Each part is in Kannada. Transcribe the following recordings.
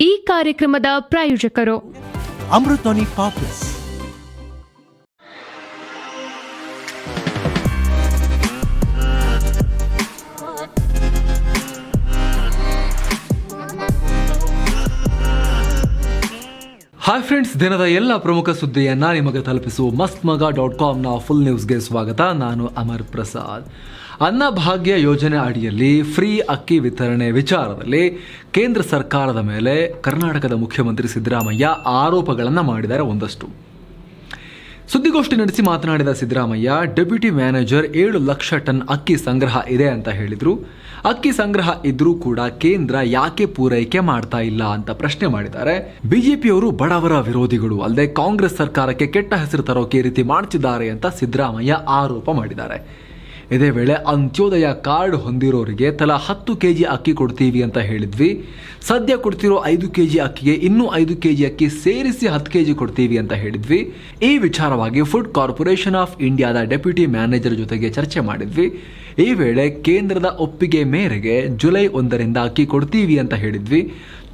ಈ ಕಾರ್ಯಕ್ರಮದ ಪ್ರಾಯೋಜಕರು. ಅಮೃತೋನಿ ಪಾಪ್ಲಸ್. ಹಾಯ್ ಫ್ರೆಂಡ್ಸ್ ದಿನದ ಎಲ್ಲ ಪ್ರಮುಖ ಸುದ್ದಿಯನ್ನ ನಿಮಗೆ ತಲುಪಿಸುವ ಮಸ್ತ್ ಮಗ ಡಾಟ್ ಕಾಮ್ನ ಫುಲ್ ನ್ಯೂಸ್ಗೆ ಸ್ವಾಗತ. ನಾನು ಅಮರ್ ಪ್ರಸಾದ್. ಅನ್ನಭಾಗ್ಯ ಯೋಜನೆ ಅಡಿಯಲ್ಲಿ ಫ್ರೀ ಅಕ್ಕಿ ವಿತರಣೆ ವಿಚಾರದಲ್ಲಿ ಕೇಂದ್ರ ಸರ್ಕಾರದ ಮೇಲೆ ಕರ್ನಾಟಕದ ಮುಖ್ಯಮಂತ್ರಿ ಸಿದ್ದರಾಮಯ್ಯ ಆರೋಪಗಳನ್ನು ಮಾಡಿದ್ದಾರೆ ಒಂದಷ್ಟು. ಸುದ್ದಿಗೋಷ್ಠಿ ನಡೆಸಿ ಮಾತನಾಡಿದ ಸಿದ್ದರಾಮಯ್ಯ, ಡೆಪ್ಯೂಟಿ ಮ್ಯಾನೇಜರ್ ಏಳು ಲಕ್ಷ ಟನ್ ಅಕ್ಕಿ ಸಂಗ್ರಹ ಇದೆ ಅಂತ ಹೇಳಿದರು. ಅಕ್ಕಿ ಸಂಗ್ರಹ ಇದ್ರೂ ಕೂಡ ಕೇಂದ್ರ ಯಾಕೆ ಪೂರೈಕೆ ಮಾಡ್ತಾ ಇಲ್ಲ ಅಂತ ಪ್ರಶ್ನೆ ಮಾಡಿದ್ದಾರೆ. ಬಿಜೆಪಿಯವರು ಬಡವರ ವಿರೋಧಿಗಳು ಅಲ್ಲದೆ ಕಾಂಗ್ರೆಸ್ ಸರ್ಕಾರಕ್ಕೆ ಕೆಟ್ಟ ಹೆಸರು ತರೋಕೆ ರೀತಿ ಮಾಡ್ತಿದ್ದಾರೆ ಅಂತ ಸಿದ್ದರಾಮಯ್ಯ ಆರೋಪ ಮಾಡಿದ್ದಾರೆ. ಇದೇ ವೇಳೆ ಅಂತ್ಯೋದಯ ಕಾರ್ಡ್ ಹೊಂದಿರೋರಿಗೆ ತಲಾ ಹತ್ತು ಕೆಜಿ ಅಕ್ಕಿ ಕೊಡ್ತೀವಿ ಅಂತ ಹೇಳಿದ್ವಿ. ಸದ್ಯ ಕೊಡ್ತಿರೋ ಐದು ಕೆ ಜಿ ಅಕ್ಕಿಗೆ ಇನ್ನೂ ಐದು ಕೆಜಿ ಅಕ್ಕಿ ಸೇರಿಸಿ ಹತ್ತು ಕೆಜಿ ಕೊಡ್ತೀವಿ ಅಂತ ಹೇಳಿದ್ವಿ. ಈ ವಿಚಾರವಾಗಿ ಫುಡ್ ಕಾರ್ಪೊರೇಷನ್ ಆಫ್ ಇಂಡಿಯಾದ ಡೆಪ್ಯೂಟಿ ಮ್ಯಾನೇಜರ್ ಜೊತೆಗೆ ಚರ್ಚೆ ಮಾಡಿದ್ವಿ. ಈ ವೇಳೆ ಕೇಂದ್ರದ ಒಪ್ಪಿಗೆ ಮೇರೆಗೆ ಜುಲೈ ಒಂದರಿಂದ ಅಕ್ಕಿ ಕೊಡ್ತೀವಿ ಅಂತ ಹೇಳಿದ್ವಿ.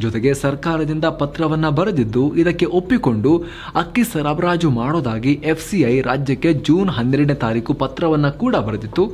ಜೊತೆಗೆ ಸರ್ಕಾರದಿಂದ ಪತ್ರವನ್ನ ಬರೆದಿದ್ದು ಇದಕ್ಕೆ ಒಪ್ಪಿಕೊಂಡು ಅಕ್ಕಿ ಸರಬರಾಜು ಮಾಡೋದಾಗಿ ಎಫ್ಸಿಐ ರಾಜ್ಯಕ್ಕೆ ಜೂನ್ ಹನ್ನೆರಡನೇ ತಾರೀಕು ಪತ್ರವನ್ನು ಕೂಡ ಬರೆದಿತ್ತು.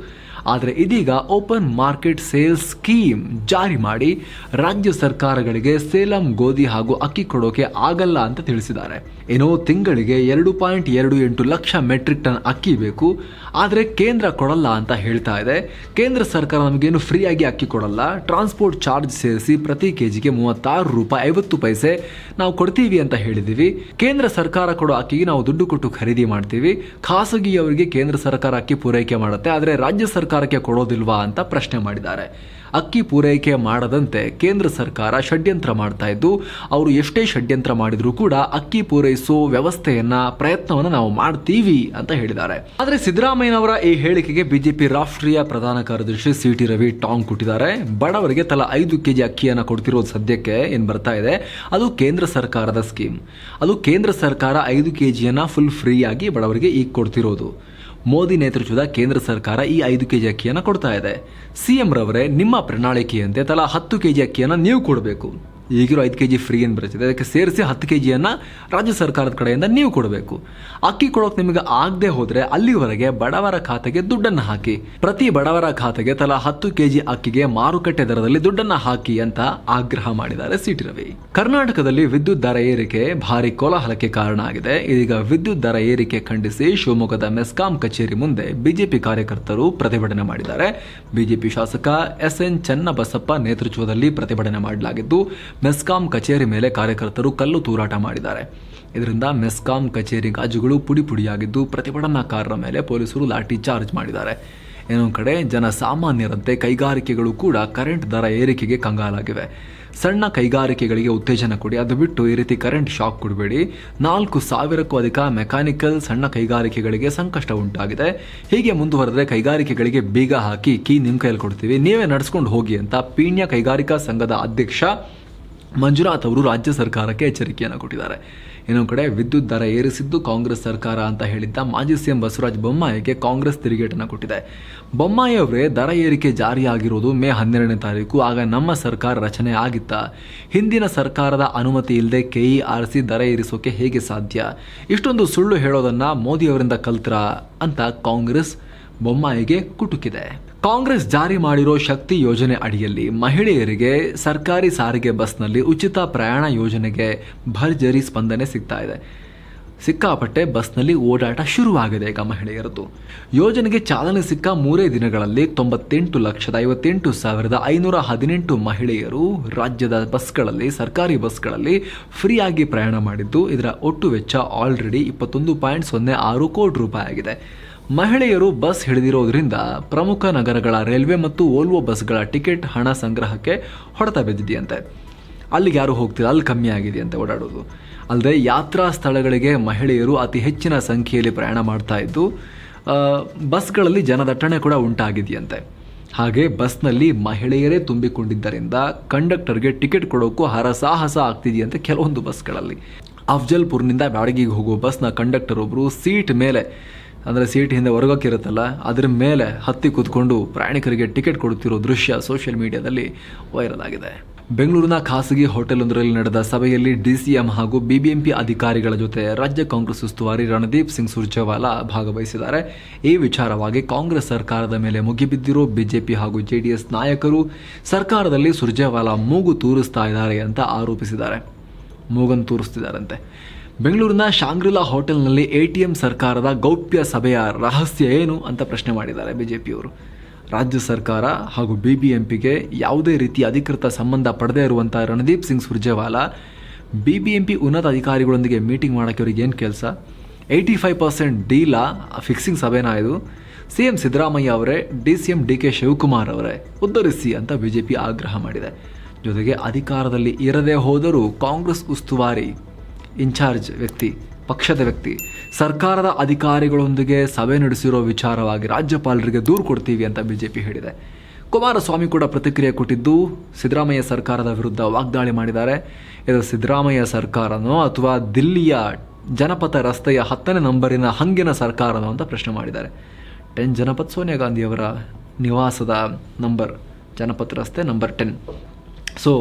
ಆದರೆ ಇದೀಗ ಓಪನ್ ಮಾರ್ಕೆಟ್ ಸೇಲ್ಸ್ ಸ್ಕೀಮ್ ಜಾರಿ ಮಾಡಿ ರಾಜ್ಯ ಸರ್ಕಾರಗಳಿಗೆ ಸೇಲಂ, ಗೋಧಿ ಹಾಗೂ ಅಕ್ಕಿ ಕೊಡೋಕೆ ಆಗಲ್ಲ ಅಂತ ತಿಳಿಸಿದ್ದಾರೆ. ಏನೋ ತಿಂಗಳಿಗೆ ಎರಡು ಪಾಯಿಂಟ್ ಎರಡು ಎಂಟು ಲಕ್ಷ ಮೆಟ್ರಿಕ್ ಟನ್ ಅಕ್ಕಿ ಬೇಕು. ಆದರೆ ಕೇಂದ್ರ ಕೊಡಲ್ಲ ಅಂತ ಹೇಳ್ತಾ ಇದೆ. ಕೇಂದ್ರ ಸರ್ಕಾರ ನಮಗೇನು ಫ್ರೀಯಾಗಿ ಅಕ್ಕಿ ಕೊಡಲ್ಲ. ಟ್ರಾನ್ಸ್ಪೋರ್ಟ್ ಚಾರ್ಜ್ ಸೇರಿಸಿ ಪ್ರತಿ ಕೆಜಿಗೆ ಮೂವತ್ತಾರು ರೂಪಾಯಿ ಐವತ್ತು ಪೈಸೆ ನಾವು ಕೊಡ್ತೀವಿ ಅಂತ ಹೇಳಿದ್ದೀವಿ. ಕೇಂದ್ರ ಸರ್ಕಾರ ಕೊಡೋ ಅಕ್ಕಿಗೆ ನಾವು ದುಡ್ಡು ಕೊಟ್ಟು ಖರೀದಿ ಮಾಡ್ತೀವಿ. ಖಾಸಗಿಯವರಿಗೆ ಕೇಂದ್ರ ಸರ್ಕಾರ ಅಕ್ಕಿ ಪೂರೈಕೆ ಮಾಡುತ್ತೆ. ಆದರೆ ರಾಜ್ಯ ಸರ್ಕಾರಕ್ಕೆ ಕೊಡೋದಿಲ್ವಾ ಅಂತ ಪ್ರಶ್ನೆ ಮಾಡಿದ್ದಾರೆ. ಅಕ್ಕಿ ಪೂರೈಕೆ ಮಾಡದಂತೆ ಕೇಂದ್ರ ಸರ್ಕಾರ ಷಡ್ಯಂತ್ರ ಮಾಡ್ತಾ ಇದ್ದು, ಅವರು ಎಷ್ಟೇ ಷಡ್ಯಂತ್ರ ಮಾಡಿದ್ರು ಕೂಡ ಅಕ್ಕಿ ಪೂರೈಸೋ ವ್ಯವಸ್ಥೆಯನ್ನ, ಪ್ರಯತ್ನವನ್ನ ನಾವು ಮಾಡ್ತೀವಿ ಅಂತ ಹೇಳಿದ್ದಾರೆ. ಆದರೆ ಸಿದ್ದರಾಮಯ್ಯನವರ ಈ ಹೇಳಿಕೆಗೆ ಬಿಜೆಪಿ ರಾಷ್ಟ್ರೀಯ ಪ್ರಧಾನ ಕಾರ್ಯದರ್ಶಿ ಸಿ ಟಿ ರವಿ ಟಾಂಗ್ ಕೊಟ್ಟಿದ್ದಾರೆ. ಬಡವರಿಗೆ ತಲಾ ಐದು ಕೆಜಿ ಅಕ್ಕಿಯನ್ನು ಕೊಡ್ತಿರೋದು ಸದ್ಯಕ್ಕೆ ಏನು ಬರ್ತಾ ಇದೆ? ಅದು ಕೇಂದ್ರ ಸರ್ಕಾರದ ಸ್ಕೀಮ್. ಅದು ಕೇಂದ್ರ ಸರ್ಕಾರ ಐದು ಕೆಜಿಯನ್ನ ಫುಲ್ ಫ್ರೀ ಆಗಿ ಬಡವರಿಗೆ ಈಗ ಕೊಡ್ತಿರೋದು. ಮೋದಿ ನೇತೃತ್ವದ ಕೇಂದ್ರ ಸರ್ಕಾರ ಈ ಐದು ಕೆಜಿ ಅಕ್ಕಿಯನ್ನು ಕೊಡ್ತಾ ಇದೆ. ಸಿಎಂ ರವರೇ, ನಿಮ್ಮ ಪ್ರಣಾಳಿಕೆಯಂತೆ ತಲಾ ಹತ್ತು ಕೆಜಿ ಅಕ್ಕಿಯನ್ನು ನೀವು ಕೊಡಬೇಕು. ಈಗಿರೋ ಐದು ಕೆ ಜಿ ಫ್ರೀ ಏನು ಬರುತ್ತಿದೆ ಅದಕ್ಕೆ ಸೇರಿಸಿ ಹತ್ತು ಕೆ ಜಿಯನ್ನು ರಾಜ್ಯ ಸರ್ಕಾರದ ಕಡೆಯಿಂದ ನೀವು ಕೊಡಬೇಕು. ಅಕ್ಕಿ ಕೊಡೋಕೆ ನಿಮಗೆ ಆಗದೆ ಹೋದರೆ ಅಲ್ಲಿವರೆಗೆ ಬಡವರ ಖಾತೆಗೆ ದುಡ್ಡನ್ನು ಹಾಕಿ. ಪ್ರತಿ ಬಡವರ ಖಾತೆಗೆ ತಲಾ ಹತ್ತು ಕೆ ಜಿ ಅಕ್ಕಿಗೆ ಮಾರುಕಟ್ಟೆ ದರದಲ್ಲಿ ದುಡ್ಡನ್ನು ಹಾಕಿ ಅಂತ ಆಗ್ರಹ ಮಾಡಿದ್ದಾರೆ ಸಿಟಿ ರವಿ. ಕರ್ನಾಟಕದಲ್ಲಿ ವಿದ್ಯುತ್ ದರ ಏರಿಕೆ ಭಾರಿ ಕೋಲಾಹಲಕ್ಕೆ ಕಾರಣ ಆಗಿದೆ. ಇದೀಗ ವಿದ್ಯುತ್ ದರ ಏರಿಕೆ ಖಂಡಿಸಿ ಶಿವಮೊಗ್ಗದ ಮೆಸ್ಕಾಂ ಕಚೇರಿ ಮುಂದೆ ಬಿಜೆಪಿ ಕಾರ್ಯಕರ್ತರು ಪ್ರತಿಭಟನೆ ಮಾಡಿದ್ದಾರೆ. ಬಿಜೆಪಿ ಶಾಸಕ ಎಸ್ ಎನ್ ಚನ್ನಬಸಪ್ಪ ನೇತೃತ್ವದಲ್ಲಿ ಪ್ರತಿಭಟನೆ ಮಾಡಲಾಗಿದ್ದು ಮೆಸ್ಕಾಂ ಕಚೇರಿ ಮೇಲೆ ಕಾರ್ಯಕರ್ತರು ಕಲ್ಲು ತೂರಾಟ ಮಾಡಿದ್ದಾರೆ. ಇದರಿಂದ ಮೆಸ್ಕಾಂ ಕಚೇರಿ ಗಾಜುಗಳು ಪುಡಿ ಪುಡಿಯಾಗಿದ್ದು ಪ್ರತಿಭಟನಾಕಾರರ ಮೇಲೆ ಪೊಲೀಸರು ಲಾಠಿ ಚಾರ್ಜ್ ಮಾಡಿದ್ದಾರೆ. ಇನ್ನೊಂದು ಕಡೆ ಜನಸಾಮಾನ್ಯರಂತೆ ಕೈಗಾರಿಕೆಗಳು ಕೂಡ ಕರೆಂಟ್ ದರ ಏರಿಕೆಗೆ ಕಂಗಾಲಾಗಿವೆ. ಸಣ್ಣ ಕೈಗಾರಿಕೆಗಳಿಗೆ ಉತ್ತೇಜನ ಕೊಡಿ, ಅದು ಬಿಟ್ಟು ಈ ರೀತಿ ಕರೆಂಟ್ ಶಾಕ್ ಕೊಡಬೇಡಿ. ನಾಲ್ಕು ಸಾವಿರಕ್ಕೂ ಅಧಿಕ ಮೆಕ್ಯಾನಿಕಲ್ ಸಣ್ಣ ಕೈಗಾರಿಕೆಗಳಿಗೆ ಸಂಕಷ್ಟ ಉಂಟಾಗಿದೆ. ಹೀಗೆ ಮುಂದುವರೆದ್ರೆ ಕೈಗಾರಿಕೆಗಳಿಗೆ ಬೀಗ ಹಾಕಿ ಕೀ ನಿಮ್ಮ ಕೈಯಲ್ಲಿ ಕೊಡ್ತೀವಿ, ನೀವೇ ನಡೆಸ್ಕೊಂಡು ಹೋಗಿ ಅಂತ ಪೀಣ್ಯ ಕೈಗಾರಿಕಾ ಸಂಘದ ಅಧ್ಯಕ್ಷ ಮಂಜುನಾಥ್ ಅವರು ರಾಜ್ಯ ಸರ್ಕಾರಕ್ಕೆ ಎಚ್ಚರಿಕೆಯನ್ನು ಕೊಟ್ಟಿದ್ದಾರೆ. ಇನ್ನೊಂದು ಕಡೆ ವಿದ್ಯುತ್ ದರ ಏರಿಸಿದ್ದು ಕಾಂಗ್ರೆಸ್ ಸರ್ಕಾರ ಅಂತ ಹೇಳಿದ್ದ ಮಾಜಿ ಸಿಎಂ ಬಸವರಾಜ ಬೊಮ್ಮಾಯಿಗೆ ಕಾಂಗ್ರೆಸ್ ತಿರುಗೇಟನ್ನು ಕೊಟ್ಟಿದೆ. ಬೊಮ್ಮಾಯಿ ಅವರೇ ದರ ಏರಿಕೆ ಜಾರಿಯಾಗಿರೋದು ಮೇ ಹನ್ನೆರಡನೇ ತಾರೀಕು, ಆಗ ನಮ್ಮ ಸರ್ಕಾರ ರಚನೆ ಆಗಿತ್ತ. ಹಿಂದಿನ ಸರ್ಕಾರದ ಅನುಮತಿ ಇಲ್ಲದೆ ಕೆಇಆರ್ಸಿ ದರ ಏರಿಸೋಕೆ ಹೇಗೆ ಸಾಧ್ಯ? ಇಷ್ಟೊಂದು ಸುಳ್ಳು ಹೇಳೋದನ್ನು ಮೋದಿ ಅವರಿಂದ ಕಲ್ತ್ರ ಅಂತ ಕಾಂಗ್ರೆಸ್ ಬೊಮ್ಮಾಯಿಗೆ ಕುಟುಕಿದೆ. ಕಾಂಗ್ರೆಸ್ ಜಾರಿ ಮಾಡಿರೋ ಶಕ್ತಿ ಯೋಜನೆ ಅಡಿಯಲ್ಲಿ ಮಹಿಳೆಯರಿಗೆ ಸರ್ಕಾರಿ ಸಾರಿಗೆ ಬಸ್ನಲ್ಲಿ ಉಚಿತ ಪ್ರಯಾಣ ಯೋಜನೆಗೆ ಭರ್ಜರಿ ಸ್ಪಂದನೆ ಸಿಗ್ತಾ ಇದೆ. ಸಿಕ್ಕಾಪಟ್ಟೆ ಬಸ್ನಲ್ಲಿ ಓಡಾಟ ಶುರುವಾಗಿದೆ ಈಗ ಮಹಿಳೆಯರದ್ದು. ಯೋಜನೆಗೆ ಚಾಲನೆ ಸಿಕ್ಕ ಮೂರೇ ದಿನಗಳಲ್ಲಿ ತೊಂಬತ್ತೆಂಟು ಲಕ್ಷದ ಐವತ್ತೆಂಟು ಸಾವಿರದ ಐನೂರ ಹದಿನೆಂಟು ಮಹಿಳೆಯರು ರಾಜ್ಯದ ಬಸ್ಗಳಲ್ಲಿ, ಸರ್ಕಾರಿ ಬಸ್ಗಳಲ್ಲಿ ಫ್ರೀಯಾಗಿ ಪ್ರಯಾಣ ಮಾಡಿದ್ದು ಇದರ ಒಟ್ಟು ವೆಚ್ಚ ಆಲ್ರೆಡಿ ಇಪ್ಪತ್ತೊಂದು ಪಾಯಿಂಟ್ ಸೊನ್ನೆ ಆರು ಕೋಟಿ ರೂಪಾಯಿ ಆಗಿದೆ. ಮಹಿಳೆಯರು ಬಸ್ ಹಿಡಿದಿರೋದ್ರಿಂದ ಪ್ರಮುಖ ನಗರಗಳ ರೈಲ್ವೆ ಮತ್ತು ಓಲ್ವೋ ಬಸ್ಗಳ ಟಿಕೆಟ್ ಹಣ ಸಂಗ್ರಹಕ್ಕೆ ಹೊಡೆತ ಬಿದ್ದಿದೆಯಂತೆ. ಅಲ್ಲಿಗೆ ಯಾರು ಹೋಗ್ತಿಲ್ಲ, ಅಲ್ಲಿ ಕಮ್ಮಿ ಆಗಿದೆಯಂತೆ ಓಡಾಡೋದು. ಅಲ್ಲದೆ ಯಾತ್ರಾ ಸ್ಥಳಗಳಿಗೆ ಮಹಿಳೆಯರು ಅತಿ ಹೆಚ್ಚಿನ ಸಂಖ್ಯೆಯಲ್ಲಿ ಪ್ರಯಾಣ ಮಾಡ್ತಾ ಇದ್ದು ಬಸ್ಗಳಲ್ಲಿ ಜನದಟ್ಟಣೆ ಕೂಡ ಉಂಟಾಗಿದೆಯಂತೆ. ಹಾಗೆ ಬಸ್ನಲ್ಲಿ ಮಹಿಳೆಯರೇ ತುಂಬಿಕೊಂಡಿದ್ದರಿಂದ ಕಂಡಕ್ಟರ್ಗೆ ಟಿಕೆಟ್ ಕೊಡೋಕ್ಕೂ ಹರಸಾಹಸ ಆಗ್ತಿದೆಯಂತೆ ಕೆಲವೊಂದು ಬಸ್ಗಳಲ್ಲಿ. ಅಫ್ಜಲ್ಪುರ್ನಿಂದ ಬ್ಯಾಡಗಿಗೆ ಹೋಗುವ ಬಸ್ನ ಕಂಡಕ್ಟರ್ ಒಬ್ಬರು ಸೀಟ್ ಮೇಲೆ ಅಂದರೆ ಸೀಟ್ ಹಿಂದೆ ಹೊರಗೋಕ್ಕಿರುತ್ತಲ್ಲ ಅದರ ಮೇಲೆ ಹತ್ತಿ ಕೂತ್ಕೊಂಡು ಪ್ರಯಾಣಿಕರಿಗೆ ಟಿಕೆಟ್ ಕೊಡುತ್ತಿರೋ ದೃಶ್ಯ ಸೋಷಿಯಲ್ ಮೀಡಿಯಾದಲ್ಲಿ ವೈರಲ್ ಆಗಿದೆ. ಬೆಂಗಳೂರಿನ ಖಾಸಗಿ ಹೋಟೆಲೊಂದರಲ್ಲಿ ನಡೆದ ಸಭೆಯಲ್ಲಿ ಡಿಸಿಎಂ ಹಾಗೂ ಬಿಬಿಎಂಪಿ ಅಧಿಕಾರಿಗಳ ಜೊತೆ ರಾಜ್ಯ ಕಾಂಗ್ರೆಸ್ ಉಸ್ತುವಾರಿ ರಣದೀಪ್ ಸಿಂಗ್ ಸುರ್ಜೇವಾಲಾ ಭಾಗವಹಿಸಿದ್ದಾರೆ. ಈ ವಿಚಾರವಾಗಿ ಕಾಂಗ್ರೆಸ್ ಸರ್ಕಾರದ ಮೇಲೆ ಮುಗಿಬಿದ್ದಿರೋ ಬಿಜೆಪಿ ಹಾಗೂ ಜೆಡಿಎಸ್ ನಾಯಕರು ಸರ್ಕಾರದಲ್ಲಿ ಸುರ್ಜೇವಾಲಾ ಮೂಗು ತೂರಿಸ್ತಾ ಇದ್ದಾರೆ ಅಂತ ಆರೋಪಿಸಿದ್ದಾರೆ. ಮೂಗನ್ ತೂರಿಸ್ತಿದ್ದಾರಂತೆ. ಬೆಂಗಳೂರಿನ ಶಾಂಗ್ರಿಲಾ ಹೋಟೆಲ್ನಲ್ಲಿ ಎ ಟಿ ಎಂ ಸರ್ಕಾರದ ಗೌಪ್ಯ ಸಭೆಯ ರಹಸ್ಯ ಏನು ಅಂತ ಪ್ರಶ್ನೆ ಮಾಡಿದ್ದಾರೆ ಬಿಜೆಪಿಯವರು. ರಾಜ್ಯ ಸರ್ಕಾರ ಹಾಗೂ ಬಿ ಬಿ ಎಂ ಪಿಗೆ ಯಾವುದೇ ರೀತಿ ಅಧಿಕೃತ ಸಂಬಂಧ ಪಡೆದೇ ಇರುವಂಥ ರಣದೀಪ್ ಸಿಂಗ್ ಸುರ್ಜೇವಾಲಾ ಪಿ ಉನ್ನತ ಅಧಿಕಾರಿಗಳೊಂದಿಗೆ ಮೀಟಿಂಗ್ ಮಾಡೋಕ್ಕೆ ಅವ್ರಿಗೆ ಏನು ಕೆಲಸ? ಏಯ್ಟಿ ಫೈವ್ ಪರ್ಸೆಂಟ್ ಡೀಲಾ ಫಿಕ್ಸಿಂಗ್ ಸಭೆನಾ ಇದು? ಸಿ ಎಂ ಸಿದ್ದರಾಮಯ್ಯ ಅವರೇ, D C M D K Shivakumar ಅವರೇ, ಉದ್ಧರಿಸಿ ಅಂತ ಬಿಜೆಪಿ ಆಗ್ರಹ ಮಾಡಿದೆ. ಜೊತೆಗೆ ಅಧಿಕಾರದಲ್ಲಿ ಇರದೇ ಹೋದರೂ ಕಾಂಗ್ರೆಸ್ ಉಸ್ತುವಾರಿ ಇನ್ಚಾರ್ಜ್ ವ್ಯಕ್ತಿ, ಪಕ್ಷದ ವ್ಯಕ್ತಿ. ಸರ್ಕಾರದ ಅಧಿಕಾರಿಗಳೊಂದಿಗೆ ಸಭೆ ನಡೆಸಿರೋ ವಿಚಾರವಾಗಿ ರಾಜ್ಯಪಾಲರಿಗೆ ದೂರು ಕೊಡ್ತೀವಿ ಅಂತ ಬಿಜೆಪಿ ಹೇಳಿದೆ. ಕುಮಾರಸ್ವಾಮಿ ಕೂಡ ಪ್ರತಿಕ್ರಿಯೆ ಕೊಟ್ಟಿದ್ದು, ಸಿದ್ದರಾಮಯ್ಯ ಸರ್ಕಾರದ ವಿರುದ್ಧ ವಾಗ್ದಾಳಿ ಮಾಡಿದ್ದಾರೆ. ಇದು ಸಿದ್ದರಾಮಯ್ಯ ಸರ್ಕಾರನೋ ಅಥವಾ ದಿಲ್ಲಿಯ ಜನಪಥ ರಸ್ತೆಯ ಹತ್ತನೇ ನಂಬರಿನ ಹಂಗಿನ ಸರ್ಕಾರನೋ ಅಂತ ಪ್ರಶ್ನೆ ಮಾಡಿದ್ದಾರೆ. ಟೆನ್ ಜನಪದ ಸೋನಿಯಾ ಗಾಂಧಿಯವರ ನಿವಾಸದ ನಂಬರ್ ಜನಪದ ರಸ್ತೆ ನಂಬರ್ ಟೆನ್. ಸೊ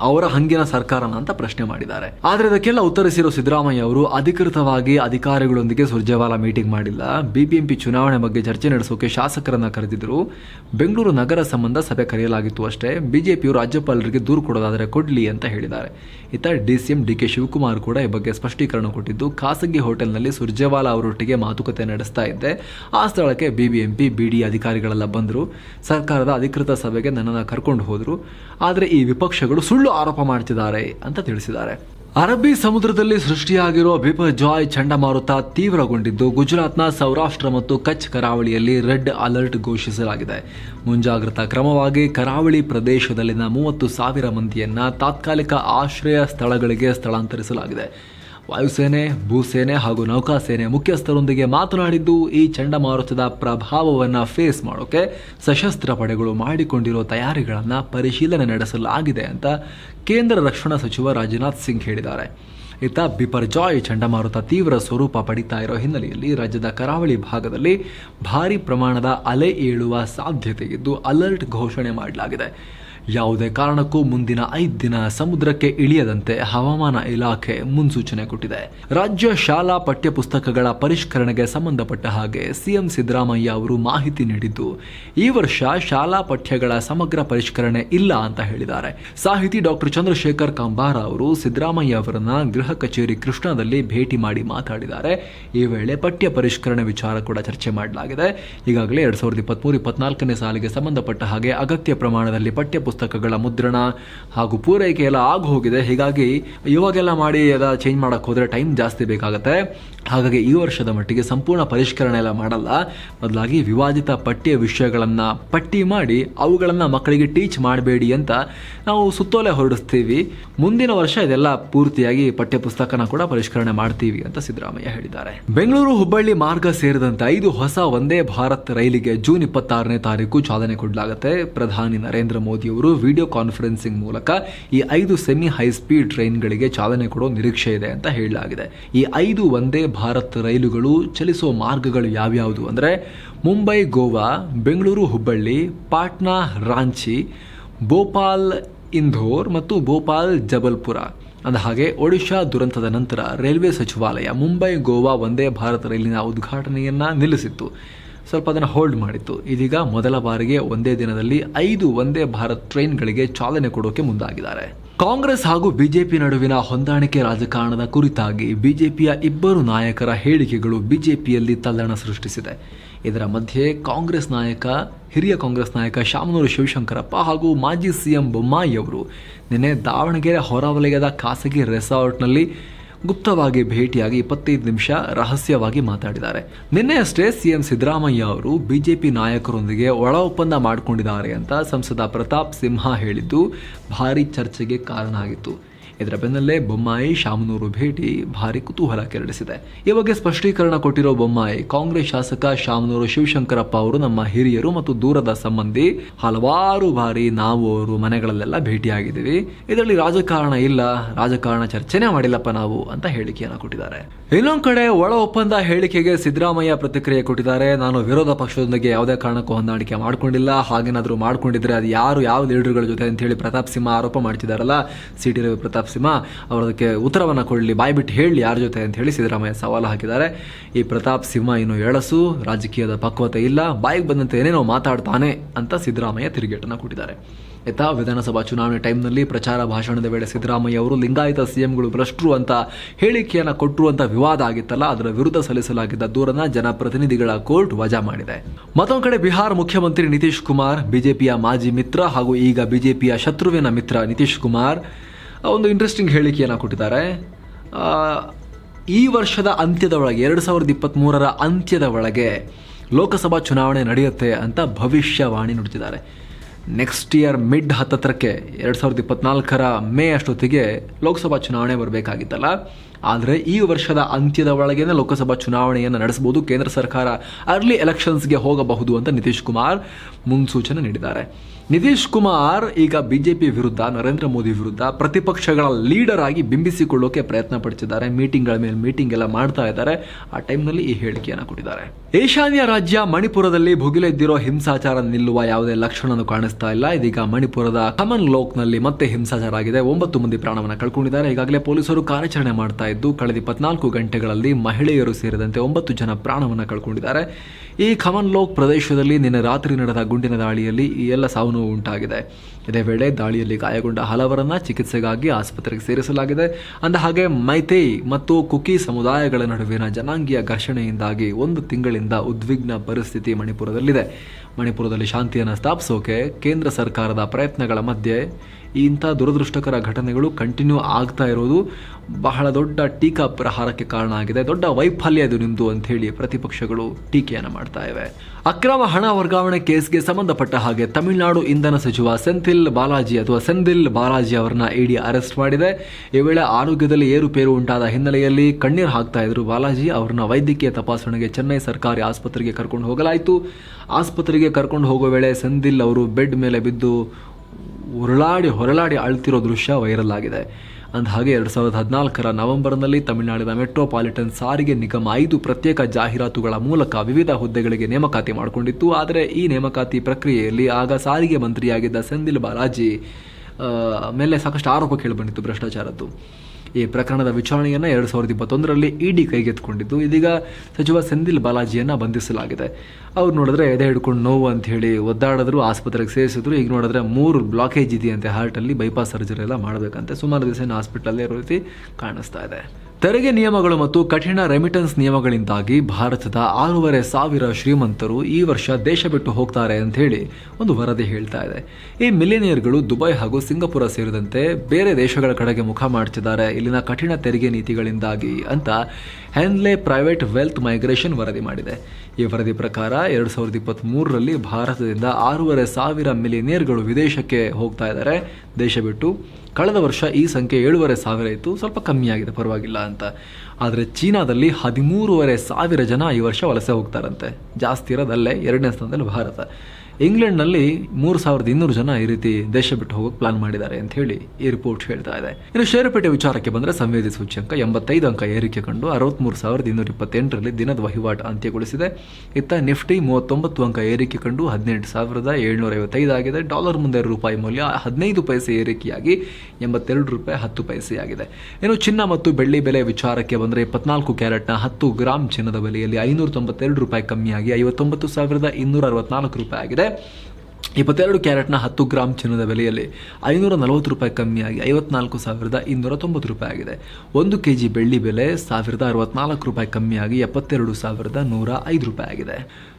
ಅವರ ಹಂಗಿನ ಸರ್ಕಾರನ ಅಂತ ಪ್ರಶ್ನೆ ಮಾಡಿದ್ದಾರೆ. ಆದರೆ ಇದಕ್ಕೆಲ್ಲ ಉತ್ತರಿಸಿರೋ ಸಿದ್ದರಾಮಯ್ಯ ಅವರು ಅಧಿಕೃತವಾಗಿ ಅಧಿಕಾರಿಗಳೊಂದಿಗೆ ಸುರ್ಜೇವಾಲಾ ಮೀಟಿಂಗ್ ಮಾಡಿಲ್ಲ. ಬಿಬಿಎಂಪಿ ಚುನಾವಣೆ ಬಗ್ಗೆ ಚರ್ಚೆ ನಡೆಸೋಕೆ ಶಾಸಕರನ್ನ ಕರೆದಿದ್ರು. ಬೆಂಗಳೂರು ನಗರ ಸಂಬಂಧ ಸಭೆ ಕರೆಯಲಾಗಿತ್ತು ಅಷ್ಟೇ. ಬಿಜೆಪಿಯು ರಾಜ್ಯಪಾಲರಿಗೆ ದೂರು ಕೊಡೋದಾದರೆ ಕೊಡ್ಲಿ ಅಂತ ಹೇಳಿದ್ದಾರೆ. ಇತ್ತ ಡಿಸಿಎಂ ಡಿ ಕೆ ಶಿವಕುಮಾರ್ ಕೂಡ ಈ ಬಗ್ಗೆ ಸ್ಪಷ್ಟೀಕರಣ ಕೊಟ್ಟಿದ್ದು, ಖಾಸಗಿ ಹೋಟೆಲ್ನಲ್ಲಿ ಸುರ್ಜೇವಾಲಾ ಅವರೊಟ್ಟಿಗೆ ಮಾತುಕತೆ ನಡೆಸ್ತಾ ಇದ್ದೆ. ಆ ಸ್ಥಳಕ್ಕೆ ಬಿಬಿಎಂಪಿ, ಬಿಡಿ ಅಧಿಕಾರಿಗಳೆಲ್ಲ ಬಂದರು. ಸರ್ಕಾರದ ಅಧಿಕೃತ ಸಭೆಗೆ ನನ್ನನ್ನು ಕರ್ಕೊಂಡು ಹೋದರು. ಆದರೆ ಈ ವಿಪಕ್ಷಗಳು ಸುಳ್ಳು ಆರೋಪ ಮಾಡ್ತಿದ್ದಾರೆ ಅಂತ ತಿಳಿಸಿದ್ದಾರೆ. ಅರಬ್ಬಿ ಸಮುದ್ರದಲ್ಲಿ ಸೃಷ್ಟಿಯಾಗಿರುವ ಬಿಪರ್ಜಾಯ್ ಚಂಡಮಾರುತ ತೀವ್ರಗೊಂಡಿದ್ದು ಗುಜರಾತ್ನ ಸೌರಾಷ್ಟ್ರ ಮತ್ತು ಕಚ್ ಕರಾವಳಿಯಲ್ಲಿ ರೆಡ್ ಅಲರ್ಟ್ ಘೋಷಿಸಲಾಗಿದೆ. ಮುಂಜಾಗ್ರತಾ ಕ್ರಮವಾಗಿ ಕರಾವಳಿ ಪ್ರದೇಶದಲ್ಲಿನ ಮೂವತ್ತು ಸಾವಿರ ಮಂದಿಯನ್ನ ತಾತ್ಕಾಲಿಕ ಆಶ್ರಯ ಸ್ಥಳಗಳಿಗೆ ಸ್ಥಳಾಂತರಿಸಲಾಗಿದೆ. ವಾಯುಸೇನೆ, ಭೂಸೇನೆ ಹಾಗೂ ನೌಕಾಸೇನೆ ಮುಖ್ಯಸ್ಥರೊಂದಿಗೆ ಮಾತನಾಡಿದ್ದು, ಈ ಚಂಡಮಾರುತದ ಪ್ರಭಾವವನ್ನು ಫೇಸ್ ಮಾಡೋಕೆ ಸಶಸ್ತ್ರ ಪಡೆಗಳು ಮಾಡಿಕೊಂಡಿರೋ ತಯಾರಿಗಳನ್ನು ಪರಿಶೀಲನೆ ನಡೆಸಲಾಗಿದೆ ಅಂತ ಕೇಂದ್ರ ರಕ್ಷಣಾ ಸಚಿವ ರಾಜನಾಥ್ ಸಿಂಗ್ ಹೇಳಿದ್ದಾರೆ. ಇತ್ತ ಬಿಪರ್ಜಾಯ್ ಚಂಡಮಾರುತ ತೀವ್ರ ಸ್ವರೂಪ ಪಡಿತಾ ಇರೋ ಹಿನ್ನೆಲೆಯಲ್ಲಿ ರಾಜ್ಯದ ಕರಾವಳಿ ಭಾಗದಲ್ಲಿ ಭಾರಿ ಪ್ರಮಾಣದ ಅಲೆ ಏಳುವ ಸಾಧ್ಯತೆ ಇದ್ದು, ಅಲರ್ಟ್ ಘೋಷಣೆ ಮಾಡಲಾಗಿದೆ. ಯಾವುದೇ ಕಾರಣಕ್ಕೂ ಮುಂದಿನ ಐದು ದಿನ ಸಮುದ್ರಕ್ಕೆ ಇಳಿಯದಂತೆ ಹವಾಮಾನ ಇಲಾಖೆ ಮುನ್ಸೂಚನೆ ಕೊಟ್ಟಿದೆ. ರಾಜ್ಯ ಶಾಲಾ ಪಠ್ಯಪುಸ್ತಕಗಳ ಪರಿಷ್ಕರಣೆಗೆ ಸಂಬಂಧಪಟ್ಟ ಹಾಗೆ ಸಿಎಂ ಸಿದ್ದರಾಮಯ್ಯ ಅವರು ಮಾಹಿತಿ ನೀಡಿದ್ದು, ಈ ವರ್ಷ ಶಾಲಾ ಪಠ್ಯಗಳ ಸಮಗ್ರ ಪರಿಷ್ಕರಣೆ ಇಲ್ಲ ಅಂತ ಹೇಳಿದ್ದಾರೆ. ಸಾಹಿತಿ ಡಾಕ್ಟರ್ ಚಂದ್ರಶೇಖರ್ ಕಂಬಾರ ಅವರು ಸಿದ್ದರಾಮಯ್ಯ ಅವರನ್ನ ಗೃಹ ಕಚೇರಿ ಕೃಷ್ಣದಲ್ಲಿ ಭೇಟಿ ಮಾಡಿ ಮಾತಾಡಿದ್ದಾರೆ. ಈ ವೇಳೆ ಪಠ್ಯ ಪರಿಷ್ಕರಣೆ ವಿಚಾರ ಕೂಡ ಚರ್ಚೆ ಮಾಡಲಾಗಿದೆ. ಈಗಾಗಲೇ ಎರಡ್ ಸಾವಿರದ ಇಪ್ಪತ್ಮೂರು, ಇಪ್ಪತ್ನಾಲ್ಕನೇ ಸಾಲಿಗೆ ಸಂಬಂಧಪಟ್ಟ ಹಾಗೆ ಅಗತ್ಯ ಪ್ರಮಾಣದಲ್ಲಿ ಪಠ್ಯ ಪುಸ್ತಕಗಳ ಮುದ್ರಣ ಹಾಗೂ ಪೂರೈಕೆ ಎಲ್ಲ ಆಗಿ ಹೋಗಿದೆ ಹೀಗಾಗಿ ಇವಾಗೆಲ್ಲ ಮಾಡಿ ಅದ ಚೇಂಜ್ ಮಾಡೋಕ್ಕೆ ಹೋದರೆ ಟೈಮ್ ಜಾಸ್ತಿ ಬೇಕಾಗುತ್ತೆ. ಹಾಗಾಗಿ ಈ ವರ್ಷದ ಮಟ್ಟಿಗೆ ಸಂಪೂರ್ಣ ಪರಿಷ್ಕರಣೆ ಎಲ್ಲ ಮಾಡಲ್ಲ. ಬದಲಾಗಿ ವಿವಾದಿತ ಪಠ್ಯ ವಿಷಯಗಳನ್ನು ಪಟ್ಟಿ ಮಾಡಿ ಅವುಗಳನ್ನು ಮಕ್ಕಳಿಗೆ ಟೀಚ್ ಮಾಡಬೇಡಿ ಅಂತ ನಾವು ಸುತ್ತೋಲೆ ಹೊರಡಿಸ್ತೀವಿ. ಮುಂದಿನ ವರ್ಷ ಇದೆಲ್ಲ ಪೂರ್ತಿಯಾಗಿ ಪಠ್ಯಪುಸ್ತಕನ ಕೂಡ ಪರಿಷ್ಕರಣೆ ಮಾಡ್ತೀವಿ ಅಂತ ಸಿದ್ದರಾಮಯ್ಯ ಹೇಳಿದ್ದಾರೆ. ಬೆಂಗಳೂರು, ಹುಬ್ಬಳ್ಳಿ ಮಾರ್ಗ ಸೇರಿದಂತೆ ಐದು ಹೊಸ ಒಂದೇ ಭಾರತ್ ರೈಲಿಗೆ ಜೂನ್ ಇಪ್ಪತ್ತಾರನೇ ತಾರೀಕು ಚಾಲನೆ ಕೊಡಲಾಗುತ್ತೆ. ಪ್ರಧಾನಿ ನರೇಂದ್ರ ಮೋದಿ ಅವರು ವಿಡಿಯೋ ಕಾನ್ಫರೆನ್ಸಿಂಗ್ ಮೂಲಕ ಈ ಐದು ಸೆಮಿ ಹೈ ಸ್ಪೀಡ್ ಟ್ರೈನ್ಗಳಿಗೆ ಚಾಲನೆ ಕೊಡೋ ನಿರೀಕ್ಷೆ ಇದೆ ಅಂತ ಹೇಳಲಾಗಿದೆ. ಈ ಐದು ಒಂದೇ ಭಾರತ್ ರೈಲುಗಳು ಚಲಿಸುವ ಮಾರ್ಗಗಳು ಯಾವ್ಯಾವುದು ಅಂದರೆ ಮುಂಬೈ, ಗೋವಾ, ಬೆಂಗಳೂರು, ಹುಬ್ಬಳ್ಳಿ, ಪಾಟ್ನಾ, ರಾಂಚಿ, ಭೋಪಾಲ್ ಇಂಧೋರ್ ಮತ್ತು ಭೋಪಾಲ್, ಜಬಲ್ಪುರ. ಅಂದ ಹಾಗೆ ಒಡಿಶಾ ದುರಂತದ ನಂತರ ರೈಲ್ವೆ ಸಚಿವಾಲಯ ಮುಂಬೈ, ಗೋವಾ ಒಂದೇ ಭಾರತ ರೈಲಿನ ಉದ್ಘಾಟನೆಯನ್ನು ನಿಲ್ಲಿಸಿತ್ತು. ಸ್ವಲ್ಪ ಅದನ್ನು ಹೋಲ್ಡ್ ಮಾಡಿತ್ತು. ಇದೀಗ ಮೊದಲ ಬಾರಿಗೆ ಒಂದೇ ದಿನದಲ್ಲಿ ಐದು ಒಂದೇ ಭಾರತ್ ಟ್ರೈನ್ಗಳಿಗೆ ಚಾಲನೆ ಕೊಡೋಕೆ ಮುಂದಾಗಿದ್ದಾರೆ. ಕಾಂಗ್ರೆಸ್ ಹಾಗೂ ಬಿಜೆಪಿ ನಡುವಿನ ಹೊಂದಾಣಿಕೆ ರಾಜಕಾರಣದ ಕುರಿತಾಗಿ ಬಿಜೆಪಿಯ ಇಬ್ಬರು ನಾಯಕರ ಹೇಳಿಕೆಗಳು ಬಿಜೆಪಿಯಲ್ಲಿ ತಲ್ಲಣ ಸೃಷ್ಟಿಸಿದೆ. ಇದರ ಮಧ್ಯೆ ಕಾಂಗ್ರೆಸ್ ನಾಯಕ, ಹಿರಿಯ ಕಾಂಗ್ರೆಸ್ ನಾಯಕ ಶಾಮನೂರು ಶಿವಶಂಕರಪ್ಪ ಹಾಗೂ ಮಾಜಿ ಸಿಎಂ ಬೊಮ್ಮಾಯಿ ಅವರು ನಿನ್ನೆ ದಾವಣಗೆರೆ ಹೊರವಲಯದ ಖಾಸಗಿ ರೆಸಾರ್ಟ್ನಲ್ಲಿ ಗುಪ್ತವಾಗಿ ಭೇಟಿಯಾಗಿ ಇಪ್ಪತ್ತೈದು ನಿಮಿಷ ರಹಸ್ಯವಾಗಿ ಮಾತಾಡಿದ್ದಾರೆ. ನಿನ್ನೆಯಷ್ಟೇ ಸಿಎಂ ಸಿದ್ದರಾಮಯ್ಯ ಅವರು ಬಿಜೆಪಿ ನಾಯಕರೊಂದಿಗೆ ಒಳ ಒಪ್ಪಂದ ಮಾಡಿಕೊಂಡಿದ್ದಾರೆ ಅಂತ ಸಂಸದ ಪ್ರತಾಪ್ ಸಿಂಹ ಹೇಳಿದ್ದು, ಭಾರಿ ಚರ್ಚೆಗೆ ಕಾರಣ ಆಗಿತ್ತು. ಇದರ ಬೆನ್ನಲ್ಲೇ ಬೊಮ್ಮಾಯಿ ಶಾಮನೂರು ಭೇಟಿ ಭಾರಿ ಕುತೂಹಲ ಕೆರಳಿಸಿದೆ. ಈ ಬಗ್ಗೆ ಸ್ಪಷ್ಟೀಕರಣ ಕೊಟ್ಟಿರೋ ಬೊಮ್ಮಾಯಿ, ಕಾಂಗ್ರೆಸ್ ಶಾಸಕ ಶಾಮನೂರು ಶಿವಶಂಕರಪ್ಪ ಅವರು ನಮ್ಮ ಹಿರಿಯರು ಮತ್ತು ದೂರದ ಸಂಬಂಧಿ ಹಲವಾರು ಬಾರಿ ನಾವು ಅವರು ಮನೆಗಳಲ್ಲೆಲ್ಲ ಭೇಟಿಯಾಗಿದ್ದೀವಿ. ಇದರಲ್ಲಿ ರಾಜಕಾರಣ ಇಲ್ಲ, ರಾಜಕಾರಣ ಚರ್ಚೆನೇ ಮಾಡಿಲ್ಲಪ್ಪ ನಾವು ಅಂತ ಹೇಳಿಕೆಯನ್ನು ಕೊಟ್ಟಿದ್ದಾರೆ. ಇನ್ನೊಂದು ಕಡೆ ಒಳ ಒಪ್ಪಂದ ಹೇಳಿಕೆಗೆ ಸಿದ್ದರಾಮಯ್ಯ ಪ್ರತಿಕ್ರಿಯೆ ಕೊಟ್ಟಿದ್ದಾರೆ. ನಾನು ವಿರೋಧ ಪಕ್ಷದೊಂದಿಗೆ ಯಾವುದೇ ಕಾರಣಕ್ಕೂ ಹೊಂದಾಣಿಕೆ ಮಾಡ್ಕೊಂಡಿಲ್ಲ. ಹಾಗೇನಾದ್ರೂ ಮಾಡಿಕೊಂಡಿದ್ರೆ ಅದು ಯಾರು ಯಾವ ಲೀಡರ್ಗಳ ಜೊತೆ ಅಂತ ಹೇಳಿ ಪ್ರತಾಪ್ ಸಿಂಹ ಆರೋಪ ಮಾಡ್ತಿದ್ದಾರಲ್ಲ ಸಿಟಿ ರವಿ ಪ್ರತಾಪ್ ಸಿಂಹ ಅವರು ಅದಕ್ಕೆ ಉತ್ತರವನ್ನ ಕೊಡಲಿ ಬಾಯ್ಬಿಟ್ಟು ಹೇಳಿ ಯಾರ ಜೊತೆ ಅಂತ ಹೇಳಿ ಸಿದ್ದರಾಮಯ್ಯ ಸವಾಲು ಹಾಕಿದ್ದಾರೆ. ಈ ಪ್ರತಾಪ್ ಸಿಂಹ ಇನ್ನು ಎಳಸು ರಾಜಕೀಯದ ಪಕ್ವತೆ ಇಲ್ಲ, ಬಾಯಿಗೆ ಬಂದಂತೆ ಏನೇನೋ ಮಾತಾಡ್ತಾನೆ ಅಂತ ಸಿದ್ದರಾಮಯ್ಯ ತಿರುಗೇಟನ್ನು ಕೊಟ್ಟಿದ್ದಾರೆ. ಆಯ್ತಾ ವಿಧಾನಸಭಾ ಚುನಾವಣೆ ಟೈಮ್ನಲ್ಲಿ ಪ್ರಚಾರ ಭಾಷಣದ ವೇಳೆ ಸಿದ್ದರಾಮಯ್ಯ ಅವರು ಲಿಂಗಾಯತ ಸಿಎಂಗಳು ಭ್ರಷ್ಟರು ಅಂತ ಹೇಳಿಕೆಯನ್ನು ಕೊಟ್ಟರು ಅಂತ ವಿವಾದ ಆಗಿತ್ತಲ್ಲ, ಅದರ ವಿರುದ್ಧ ಸಲ್ಲಿಸಲಾಗಿದ್ದ ದೂರನ್ನ ಜನಪ್ರತಿನಿಧಿಗಳ ಕೋರ್ಟ್ ವಜಾ ಮಾಡಿದೆ. ಮತ್ತೊಂದು ಕಡೆ ಬಿಹಾರ ಮುಖ್ಯಮಂತ್ರಿ ನಿತೀಶ್ ಕುಮಾರ್, ಬಿಜೆಪಿಯ ಮಾಜಿ ಮಿತ್ರ ಹಾಗೂ ಈಗ ಬಿಜೆಪಿಯ ಶತ್ರುವಿನ ಮಿತ್ರ ನಿತೀಶ್ ಕುಮಾರ್. ಒಂದು ಇಂಟ್ರೆಸ್ಟಿಂಗ್ ಹೇಳಿಕೆಯನ್ನು ಕೊಟ್ಟಿದ್ದಾರೆ. ಈ ವರ್ಷದ ಅಂತ್ಯದ ಒಳಗೆ, ಎರಡು ಸಾವಿರದ ಇಪ್ಪತ್ತ್ಮೂರರ ಅಂತ್ಯದ ಒಳಗೆ ಲೋಕಸಭಾ ಚುನಾವಣೆ ನಡೆಯುತ್ತೆ ಅಂತ ಭವಿಷ್ಯವಾಣಿ ನುಡಿತಿದ್ದಾರೆ ನೆಕ್ಸ್ಟ್ ಇಯರ್ ಮಿಡ್ ಹತ್ತತ್ರಕ್ಕೆ ಎರಡು ಸಾವಿರದ ಇಪ್ಪತ್ನಾಲ್ಕರ ಮೇ ಅಷ್ಟೊತ್ತಿಗೆ ಲೋಕಸಭಾ ಚುನಾವಣೆ ಬರಬೇಕಾಗಿತ್ತಲ್ಲ. ಆದರೆ ಈ ವರ್ಷದ ಅಂತ್ಯದ ಒಳಗೇನೆ ಲೋಕಸಭಾ ಚುನಾವಣೆಯನ್ನು ನಡೆಸಬಹುದು. ಕೇಂದ್ರ ಸರ್ಕಾರ ಅರ್ಲಿ ಎಲೆಕ್ಷನ್ಸ್ಗೆ ಹೋಗಬಹುದು ಅಂತ ನಿತೀಶ್ ಕುಮಾರ್ ಮುನ್ಸೂಚನೆ ನೀಡಿದ್ದಾರೆ. ನಿತೀಶ್ ಕುಮಾರ್ ಈಗ ಬಿಜೆಪಿ ವಿರುದ್ಧ, ನರೇಂದ್ರ ಮೋದಿ ವಿರುದ್ಧ ಪ್ರತಿಪಕ್ಷಗಳ ಲೀಡರ್ ಆಗಿ ಬಿಂಬಿಸಿಕೊಳ್ಳೋಕೆ ಪ್ರಯತ್ನ ಪಡ್ತಿದ್ದಾರೆ. ಮೀಟಿಂಗ್ಗಳ ಮೇಲೆ ಮೀಟಿಂಗ್ ಎಲ್ಲ ಮಾಡ್ತಾ ಇದ್ದಾರೆ. ಆ ಟೈಮ್ನಲ್ಲಿ ಈ ಹೇಳಿಕೆಯನ್ನು ಕೊಟ್ಟಿದ್ದಾರೆ. ಈಶಾನ್ಯ ರಾಜ್ಯ ಮಣಿಪುರದಲ್ಲಿ ಭುಗಿಲೆದ್ದಿರೋ ಹಿಂಸಾಚಾರ ನಿಲ್ಲುವ ಯಾವುದೇ ಲಕ್ಷಣವನ್ನು ಕಾಣಿಸ್ತಾ ಇಲ್ಲ. ಇದೀಗ ಮಣಿಪುರದ ಕಮನ್ ಲೋಕ್ನಲ್ಲಿ ಮತ್ತೆ ಹಿಂಸಾಚಾರ ಆಗಿದೆ. ಒಂಬತ್ತು ಮಂದಿ ಪ್ರಾಣವನ್ನು ಕಳ್ಕೊಂಡಿದ್ದಾರೆ. ಈಗಾಗಲೇ ಪೊಲೀಸರು ಕಾರ್ಯಾಚರಣೆ ಮಾಡ್ತಾ ಇದ್ದು, ಕಳೆದ ಇಪ್ಪತ್ನಾಲ್ಕು ಗಂಟೆಗಳಲ್ಲಿ ಮಹಿಳೆಯರು ಸೇರಿದಂತೆ ಒಂಬತ್ತು ಜನ ಪ್ರಾಣವನ್ನು ಕಳ್ಕೊಂಡಿದ್ದಾರೆ. ಈ ಖಮನ್ ಪ್ರದೇಶದಲ್ಲಿ ನಿನ್ನೆ ರಾತ್ರಿ ನಡೆದ ಗುಂಡಿನ ದಾಳಿಯಲ್ಲಿ ಈ ಎಲ್ಲ ಸಾವು ನೋವು ಉಂಟಾಗಿದೆ. ಇದೇ ವೇಳೆ ದಾಳಿಯಲ್ಲಿ ಗಾಯಗೊಂಡ ಹಲವರನ್ನ ಚಿಕಿತ್ಸೆಗಾಗಿ ಆಸ್ಪತ್ರೆಗೆ ಸೇರಿಸಲಾಗಿದೆ. ಅಂದ ಹಾಗೆ ಮೈತೇಯಿ ಮತ್ತು ಕುಕಿ ಸಮುದಾಯಗಳ ನಡುವಿನ ಜನಾಂಗೀಯ ಘರ್ಷಣೆಯಿಂದಾಗಿ ಒಂದು ತಿಂಗಳಿಂದ ಉದ್ವಿಗ್ನ ಪರಿಸ್ಥಿತಿ ಮಣಿಪುರದಲ್ಲಿದೆ. ಮಣಿಪುರದಲ್ಲಿ ಶಾಂತಿಯನ್ನು ಸ್ಥಾಪಿಸೋಕೆ ಕೇಂದ್ರ ಸರ್ಕಾರದ ಪ್ರಯತ್ನಗಳ ಮಧ್ಯೆ ಇಂಥ ದುರದೃಷ್ಟಕರ ಘಟನೆಗಳು ಕಂಟಿನ್ಯೂ ಆಗ್ತಾ ಇರೋದು ಬಹಳ ದೊಡ್ಡ ಟೀಕಾ ಪ್ರಹಾರಕ್ಕೆ ಕಾರಣ ಆಗಿದೆ. ದೊಡ್ಡ ವೈಫಲ್ಯ ಇದು ನಿಮ್ಮದು ಅಂತ ಹೇಳಿ ಪ್ರತಿಪಕ್ಷಗಳು ಟೀಕೆಯನ್ನು ಮಾಡ್ತಾ ಇವೆ. ಅಕ್ರಮ ಹಣ ವರ್ಗಾವಣೆ ಕೇಸ್ಗೆ ಸಂಬಂಧಪಟ್ಟ ಹಾಗೆ ತಮಿಳುನಾಡು ಇಂಧನ ಸಚಿವ ಸೆಂಥಿಲ್ ಬಾಲಾಜಿ ಅಥವಾ ಸೆಂದಿಲ್ ಬಾಲಾಜಿ ಅವರನ್ನ ಇಡಿ ಅರೆಸ್ಟ್ ಮಾಡಿದೆ. ಈ ವೇಳೆ ಆರೋಗ್ಯದಲ್ಲಿ ಏರುಪೇರು ಉಂಟಾದ ಹಿನ್ನೆಲೆಯಲ್ಲಿ ಕಣ್ಣೀರು ಹಾಕ್ತಾ ಇದ್ರು ಬಾಲಾಜಿ. ಅವರನ್ನ ವೈದ್ಯಕೀಯ ತಪಾಸಣೆಗೆ ಚೆನ್ನೈ ಸರ್ಕಾರಿ ಆಸ್ಪತ್ರೆಗೆ ಕರ್ಕೊಂಡು ಹೋಗಲಾಯಿತು. ಆಸ್ಪತ್ರೆಗೆ ಕರ್ಕೊಂಡು ಹೋಗೋ ವೇಳೆ ಸೆಂದಿಲ್ ಅವರು ಬೆಡ್ ಮೇಲೆ ಬಿದ್ದು ಉರುಳಾಡಿ ಹೊರಳಾಡಿ ಅಳ್ತಿರೋ ದೃಶ್ಯ ವೈರಲ್ ಆಗಿದೆ. ಅಂದ ಹಾಗೆ ಎರಡು ಸಾವಿರದ ಹದಿನಾಲ್ಕರ ನವೆಂಬರ್ನಲ್ಲಿ ತಮಿಳುನಾಡಿನ ಮೆಟ್ರೋಪಾಲಿಟನ್ ಸಾರಿಗೆ ನಿಗಮ ಐದು ಪ್ರತ್ಯೇಕ ಜಾಹೀರಾತುಗಳ ಮೂಲಕ ವಿವಿಧ ಹುದ್ದೆಗಳಿಗೆ ನೇಮಕಾತಿ ಮಾಡಿಕೊಂಡಿತ್ತು. ಆದರೆ ಈ ನೇಮಕಾತಿ ಪ್ರಕ್ರಿಯೆಯಲ್ಲಿ ಆಗ ಸಾರಿಗೆ ಮಂತ್ರಿಯಾಗಿದ್ದ ಸೆಂದಿಲ್ ಬಾಲಾಜಿ ಮೇಲೆ ಸಾಕಷ್ಟು ಆರೋಪ ಕೇಳಿಬಂದಿತ್ತು ಭ್ರಷ್ಟಾಚಾರದ್ದು. ಈ ಪ್ರಕರಣದ ವಿಚಾರಣೆಯನ್ನು ಎರಡು ಸಾವಿರದ ಇಪ್ಪತ್ತೊಂದರಲ್ಲಿ ಇಡಿ ಕೈಗೆತ್ತಿಕೊಂಡಿದ್ದು, ಇದೀಗ ಸಚಿವ ಸೆಂದಿಲ್ ಬಾಲಾಜಿಯನ್ನು ಬಂಧಿಸಲಾಗಿದೆ. ಅವ್ರು ನೋಡಿದ್ರೆ ಎದೆ ಹಿಡ್ಕೊಂಡು ನೋವು ಅಂತ ಹೇಳಿ ಒದ್ದಾಡಿದ್ರು, ಆಸ್ಪತ್ರೆಗೆ ಸೇರಿಸಿದ್ರು. ಈಗ ನೋಡಿದ್ರೆ ಮೂರು ಬ್ಲಾಕೇಜ್ ಇದೆಯಂತೆ ಹಾರ್ಟಲ್ಲಿ ಬೈಪಾಸ್ ಸರ್ಜರಿ ಎಲ್ಲ ಮಾಡಬೇಕಂತೆ. ಸುಮಾರು ದಿವಸ ಹಾಸ್ಪಿಟಲಲ್ಲೇ ಇರೋ ರೀತಿ ಕಾಣಿಸ್ತಾ ಇದೆ. ತೆರಿಗೆ ನಿಯಮಗಳು ಮತ್ತು ಕಠಿಣ ರೆಮಿಟೆನ್ಸ್ ನಿಯಮಗಳಿಂದಾಗಿ ಭಾರತದ ಆರೂವರೆ ಸಾವಿರ ಶ್ರೀಮಂತರು ಈ ವರ್ಷ ದೇಶ ಬಿಟ್ಟು ಹೋಗ್ತಾರೆ ಅಂತ ಹೇಳಿ ಒಂದು ವರದಿ ಹೇಳ್ತಾ ಇದೆ. ಈ ಮಿಲಿನಿಯರ್ಗಳು ದುಬೈ ಹಾಗೂ ಸಿಂಗಪುರ ಸೇರಿದಂತೆ ಬೇರೆ ದೇಶಗಳ ಕಡೆಗೆ ಮುಖ ಮಾಡ್ತಿದ್ದಾರೆ. ಇಲ್ಲಿನ ಕಠಿಣ ತೆರಿಗೆ ನೀತಿಗಳಿಂದಾಗಿ ಅಂತ ಹೆನ್ಲೆ ಪ್ರೈವೇಟ್ ವೆಲ್ತ್ ಮೈಗ್ರೇಷನ್ ವರದಿ ಮಾಡಿದೆ. ಈ ವರದಿ ಪ್ರಕಾರ ಎರಡು ಸಾವಿರದ ಇಪ್ಪತ್ತ್ ಮೂರರಲ್ಲಿ ಭಾರತದಿಂದ ಆರೂವರೆ ಸಾವಿರ ಮಿಲಿನಿಯರ್ಗಳು ವಿದೇಶಕ್ಕೆ ಹೋಗ್ತಾ ಇದ್ದಾರೆ. ದೇಶ ಬಿಟ್ಟು ಕಳೆದ ವರ್ಷ ಈ ಸಂಖ್ಯೆ ಏಳುವರೆ ಸಾವಿರ ಇತ್ತು. ಸ್ವಲ್ಪ ಕಮ್ಮಿಯಾಗಿದೆ, ಪರವಾಗಿಲ್ಲ ಅಂತ. ಆದರೆ ಚೀನಾದಲ್ಲಿ ಹದಿಮೂರುವರೆ ಸಾವಿರ ಜನ ಈ ವರ್ಷ ವಲಸೆ ಹೋಗ್ತಾರಂತೆ. ಜಾಸ್ತಿ ಇರೋದಲ್ಲೇ ಎರಡನೇ ಸ್ಥಾನದಲ್ಲಿ ಭಾರತ. ಇಂಗ್ಲೆಂಡ್ನಲ್ಲಿ ಮೂರು ಸಾವಿರದ ಇನ್ನೂರು ಜನ ಈ ರೀತಿ ದೇಶ ಬಿಟ್ಟು ಹೋಗೋಕೆ ಪ್ಲಾನ್ ಮಾಡಿದ್ದಾರೆ ಅಂತ ಹೇಳಿ ಈ ರಿಪೋರ್ಟ್ ಹೇಳ್ತಾ ಇದೆ. ಇನ್ನು ಷೇರುಪೇಟೆ ವಿಚಾರಕ್ಕೆ ಬಂದರೆ ಸಂವೇದಿ ಸೂಚ್ಯಂಕ ಎಂಬತ್ತೈದು ಅಂಕ ಏರಿಕೆ ಕಂಡು ಅರವತ್ಮೂರು ಸಾವಿರದ ಇನ್ನೂರ ಇಪ್ಪತ್ತೆಂಟರಲ್ಲಿ ದಿನದ ವಹಿವಾಟು ಅಂತ್ಯಗೊಳಿಸಿದೆ. ಇತ್ತ ನಿಫ್ಟಿ ಮೂವತ್ತೊಂಬತ್ತು ಅಂಕ ಏರಿಕೆ ಕಂಡು ಹದಿನೆಂಟು ಸಾವಿರದ ಏಳ್ನೂರ ಐವತ್ತೈದು ಆಗಿದೆ. ಡಾಲರ್ ಮುಂದೆ ರೂಪಾಯಿ ಮೌಲ್ಯ ಹದಿನೈದು ಪೈಸೆ ಏರಿಕೆಯಾಗಿ ಎಂಬತ್ತೆರಡು ರೂಪಾಯಿ ಹತ್ತು ಪೈಸೆಯಾಗಿದೆ ಇನ್ನು ಚಿನ್ನ ಮತ್ತು ಬೆಳ್ಳಿ ಬೆಲೆ ವಿಚಾರಕ್ಕೆ ಬಂದರೆ ಇಪ್ಪತ್ನಾಲ್ಕು ಕ್ಯಾರೆಟ್ನ ಹತ್ತು ಗ್ರಾಮ್ ಚಿನ್ನದ ಬೆಲೆಯಲ್ಲಿ ಐನೂರ ತೊಂಬತ್ತೆರಡು ರೂಪಾಯಿ ಕಮ್ಮಿಯಾಗಿ ಐವತ್ತೊಂಬತ್ತು ಸಾವಿರದ ಇನ್ನೂರ ಅರವತ್ನಾಲ್ಕು ರೂಪಾಯಿ ಆಗಿದೆ. ಇಪ್ಪತ್ತೆರಡು ಕ್ಯಾರೆಟ್ನ ಹತ್ತು ಗ್ರಾಮ್ ಚಿನ್ನದ ಬೆಲೆಯಲ್ಲಿ ಐನೂರ ನಲವತ್ತು ರೂಪಾಯಿ ಕಮ್ಮಿಯಾಗಿ ಐವತ್ನಾಲ್ಕು ಸಾವಿರದ ಇನ್ನೂರ ತೊಂಬತ್ತು ರೂಪಾಯಿ ಆಗಿದೆ. ಒಂದು ಕೆ ಜಿ ಬೆಳ್ಳಿ ಬೆಲೆ ಸಾವಿರದ ಅರವತ್ನಾಲ್ಕು ರೂಪಾಯಿ ಕಮ್ಮಿಯಾಗಿ ಎಪ್ಪತ್ತೆರಡು ಸಾವಿರದ ನೂರ ಐದು ರೂಪಾಯಿ ಆಗಿದೆ.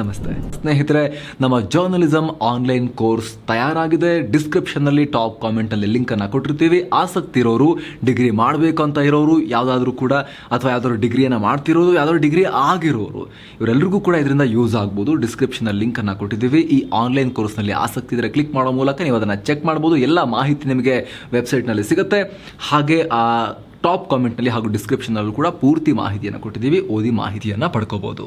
ನಮಸ್ತೆ. ಸ್ನೇಹಿತರೆ, ನಮ್ಮ ಜರ್ನಲಿಸಮ್ ಆನ್ಲೈನ್ ಕೋರ್ಸ್ ತಯಾರಾಗಿದೆ. ಡಿಸ್ಕ್ರಿಪ್ಷನ್ನಲ್ಲಿ ಟಾಪ್ ಕಾಮೆಂಟಲ್ಲಿ ಲಿಂಕನ್ನು ಕೊಟ್ಟಿರ್ತೀವಿ. ಆಸಕ್ತಿ ಇರೋರು ಡಿಗ್ರಿ ಮಾಡಬೇಕು ಅಂತ ಇರೋರು, ಯಾವುದಾದ್ರೂ ಕೂಡ ಅಥವಾ ಯಾವ್ದಾದ್ರು ಡಿಗ್ರಿಯನ್ನು ಮಾಡ್ತಿರೋರು, ಯಾವ್ದಾದ್ರು ಡಿಗ್ರಿ ಆಗಿರೋರು ಇವರೆಲ್ಲರಿಗೂ ಕೂಡ ಇದರಿಂದ ಯೂಸ್ ಆಗ್ಬೋದು. ಡಿಸ್ಕ್ರಿಪ್ಷನಲ್ಲಿ ಲಿಂಕನ್ನು ಕೊಟ್ಟಿದ್ದೀವಿ. ಈ ಆನ್ಲೈನ್ ಕೋರ್ಸ್ನಲ್ಲಿ ಆಸಕ್ತಿ ಇದ್ದರೆ ಕ್ಲಿಕ್ ಮಾಡೋ ಮೂಲಕ ನೀವು ಅದನ್ನು ಚೆಕ್ ಮಾಡ್ಬೋದು. ಎಲ್ಲ ಮಾಹಿತಿ ನಿಮಗೆ ವೆಬ್ಸೈಟ್ನಲ್ಲಿ ಸಿಗುತ್ತೆ. ಹಾಗೆ, ಆ ಟಾಪ್ ಕಾಮೆಂಟ್ನಲ್ಲಿ ಹಾಗೂ ಡಿಸ್ಕ್ರಿಪ್ಷನ್ನಲ್ಲೂ ಕೂಡ ಪೂರ್ತಿ ಮಾಹಿತಿಯನ್ನು ಕೊಟ್ಟಿದ್ದೀವಿ. ಓದಿ ಮಾಹಿತಿಯನ್ನು ಪಡ್ಕೋಬೋದು.